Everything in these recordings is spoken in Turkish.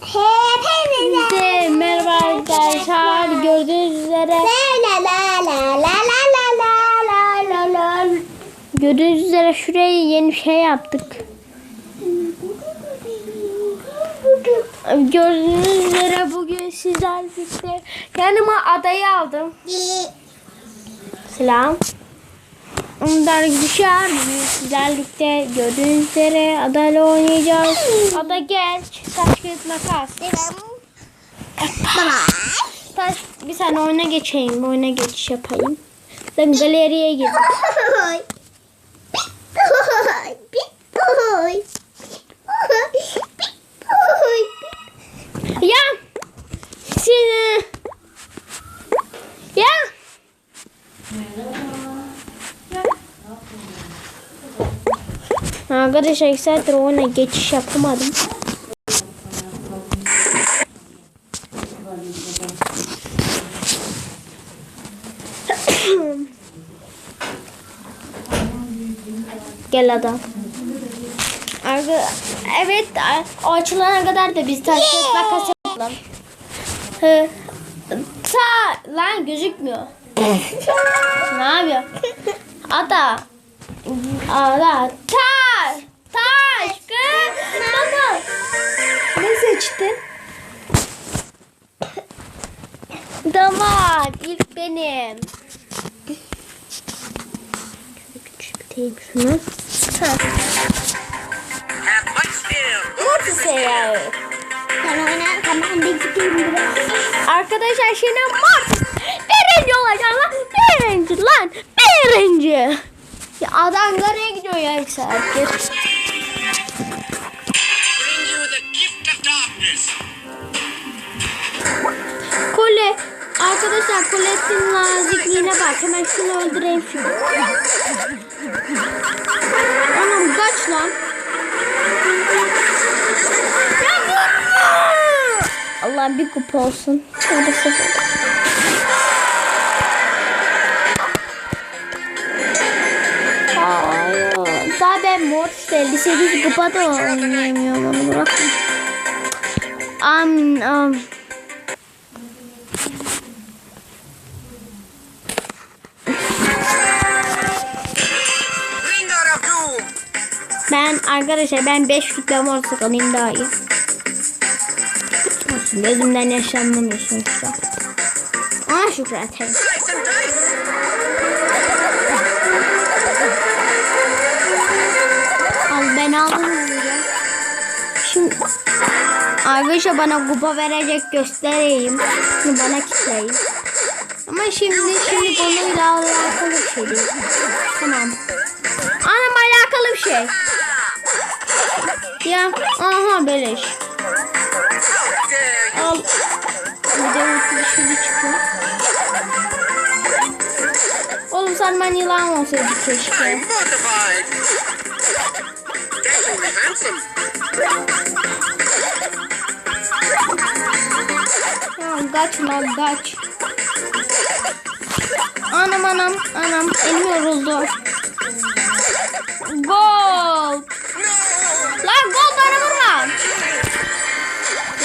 Hepinize merhaba arkadaşlar. Gördüğünüz üzere la la la la la la la la la la gördüğünüz üzere şuraya yeni bir şey yaptık. Gördüğünüz üzere bugün sizlerle birlikte yanıma adayı aldım. Selam. Bugün sizlerle birlikte gördüğünüz üzere adayla oynayacağız. Ada gel. Saç kağıt makas. Taş bir saniye oyuna geçeyim. Oyuna geçiş yapayım. Ben galeriye girdim. Ya seni ya Arkadaşlar iki saattir oyuna geçiş yapamadım. Gel adam. Arka, evet açılana kadar da biz taş kağıt makas yapalım. Hı. Ta lan gözükmüyor. ne yapıyor? Ada. Ada. Taş. Burada var. İlk benim. Küçükteyim şunu. Mortis'e Arkadaşlar şimdi Mortis birinci olacak lan. Birinci lan. Birinci. Ya adam nereye gidiyor ya? Herkes. Arkadaşlar kuletin nazikliğine bak hemen şunu öldüreyim şunu. Anam kaç lan. Allah'ım bir kupa olsun. Sıfır. Hayır. Daha ben Mortis'te 58 kupada oynayamıyorum onu bırakın. Am, am. Ben arkadaşlar ben 5 kütle Mortis alayım daha iyi. Olsun gözümden yaşlanmamıyor sonuçta. Slice and dice. Al ben aldım. Şimdi arkadaşlar bana kupa verecek göstereyim. Bunu bana kitleyin. Ama şimdi şimdi konuyla alakalı bir şey değil. Tamam. Anam alakalı bir şey. Ya aha beleş. Al. Bir de bir şey çıkıyor. Oğlum sen ben yılan olsaydı keşke. Ya kaç lan kaç. Anam anam anam elim yoruldu. Gol.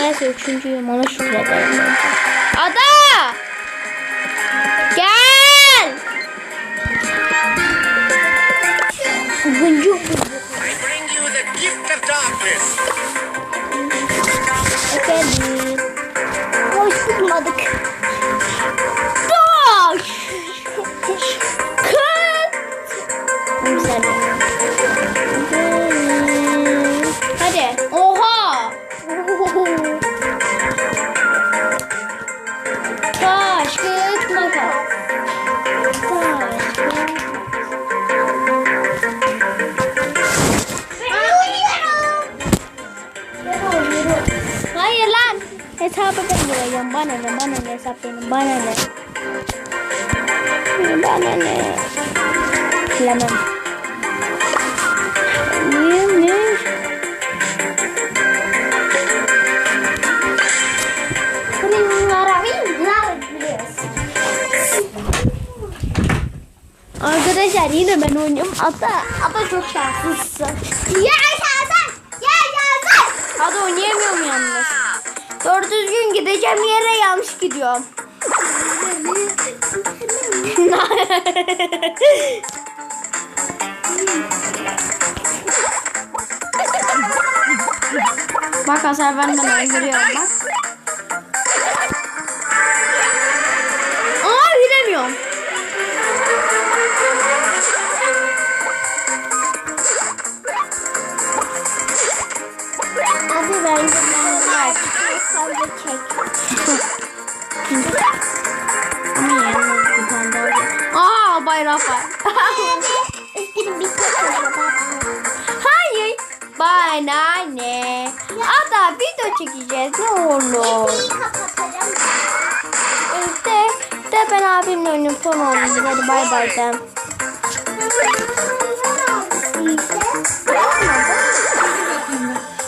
Neyse üçüncüyüm ona şükür ederim. Ada! Gel! Buncuk buncuk. Bana ne? Bana ne hesap benim? Bana ne? Bana ne? Bilemem. Ne? Ne? Arkadaşlar yine ben oynuyorum. Ata, ata çok şanslısın. Yaşasın! Düzgün gideceğim yere yanlış gidiyorum. bak hasar vermeden öldürüyorum bak. Bana ne? Hatta video çekeceğiz ne olur. İşte de ben abimle son oldu. Hadi bay bay de.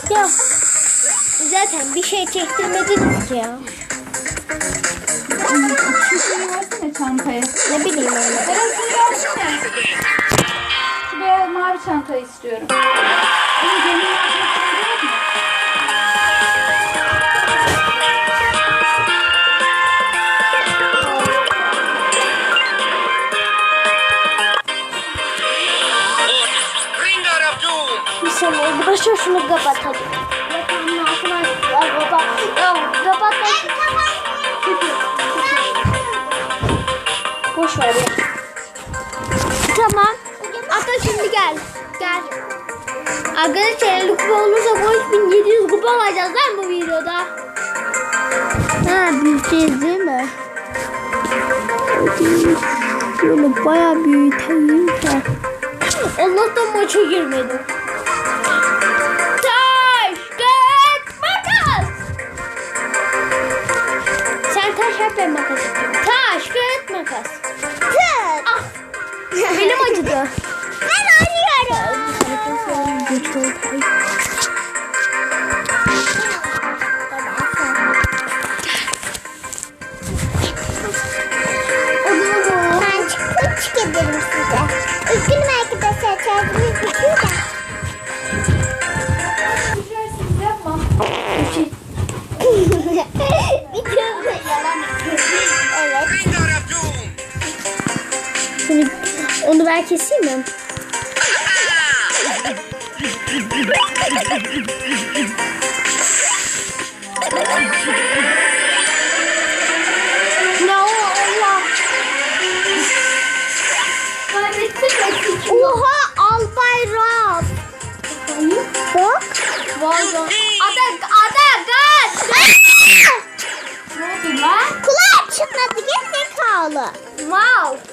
Ya zaten bir şey çektirmediniz ki ya. Şu çantayı. Ne bileyim onu. Berat şunu versene. Şu beyaz mavi çantayı istiyorum. Saniye başa şunu kapatalım. Yatağın altına ya baba. Ya kapat. Boş ver ya. Tamam. Hatta şimdi gel. Gel. Arkadaşlar 50 kupa olursa 3700 kupa alacağız lan bu videoda. Ha büyüteceğiz değil mi? Böyle bayağı büyütelim. Allah'tan maça girmedim. Taş ben makas yapayım. Taş, kağıt, makas. Tut. Ah. Elim acıdı. ben keseyim mi? Ne o Allah. Oha Albay Rab. Bak. Vay be. Ada ada kaç. Ne oldu lan? Kulağı çıkmadı gerizekalı. Wow.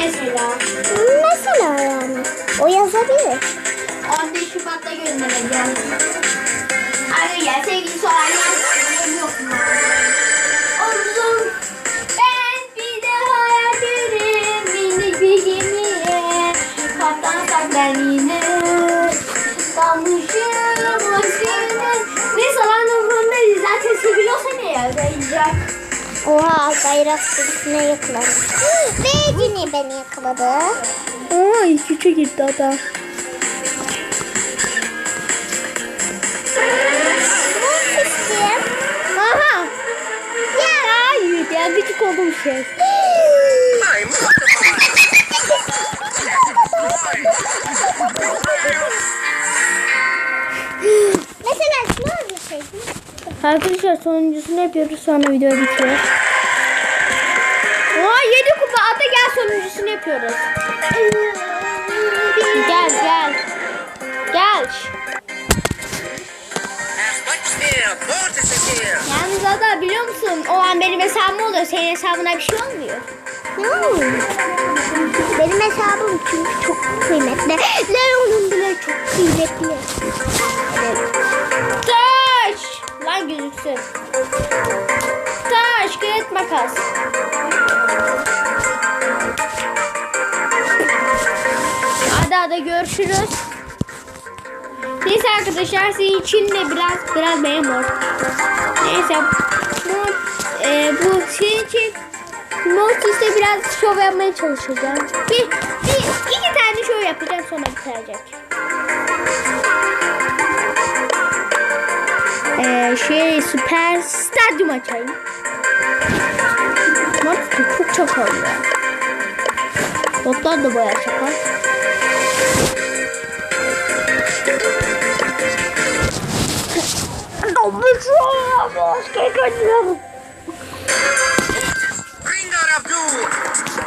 Mesela. Mesela yani. O yazabilir. 15 Şubat'ta göndereceğim. Hadi gel yazsın. Benim yok mu? Omzum ben bir de hayal görürüm minik bir gemiye. Kaptansak ben yine dalmışım aşkına. Neyse lan umurumda zaten sevgili olsa ne yazacak? Oha Albay Rab birisine yakaladı. Ve Cini beni yakaladı. İlk üçe gitti adam. Ya gıcık olduğum şey. Mesela ne? Arkadaşlar sonuncusunu yapıyoruz sonra video bitiyor. Aa 7 kupa ata gel sonuncusunu yapıyoruz. Yalnız ada biliyor musun? O an benim hesabım oluyor. Senin hesabına bir şey olmuyor. Ne Benim hesabım çünkü çok kıymetli. Leon'un bile çok kıymetli. Taş. Lan gözüksün. Taş, kağıt, makas. Ada videoda görüşürüz. Neyse arkadaşlar sizin için de biraz biraz memur. Neyse bu, e, bu sizin için Mortis'te biraz şov yapmaya çalışacağım. Bir, bir iki tane şov yapacağım sonra bitirecek. Ee, şey süper stadyum açayım. Mortis'te çok çok oluyor. Botlar da bayağı çakar.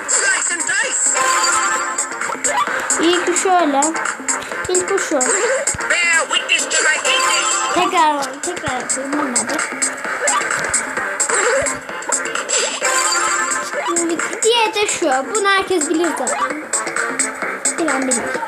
Slice and dice. İlk şöyle. İlk şu. Tekrar tekrar yapayım olmadı. Şimdi Diğeri de şu. Bunu herkes bilir zaten. Bilen bilir.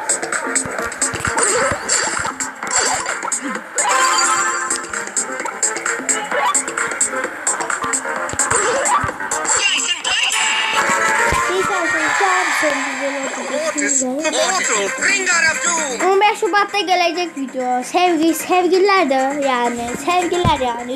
15 Şubat'ta gelecek video. Sevgi, sevgililer de yani. Sevgiler yani.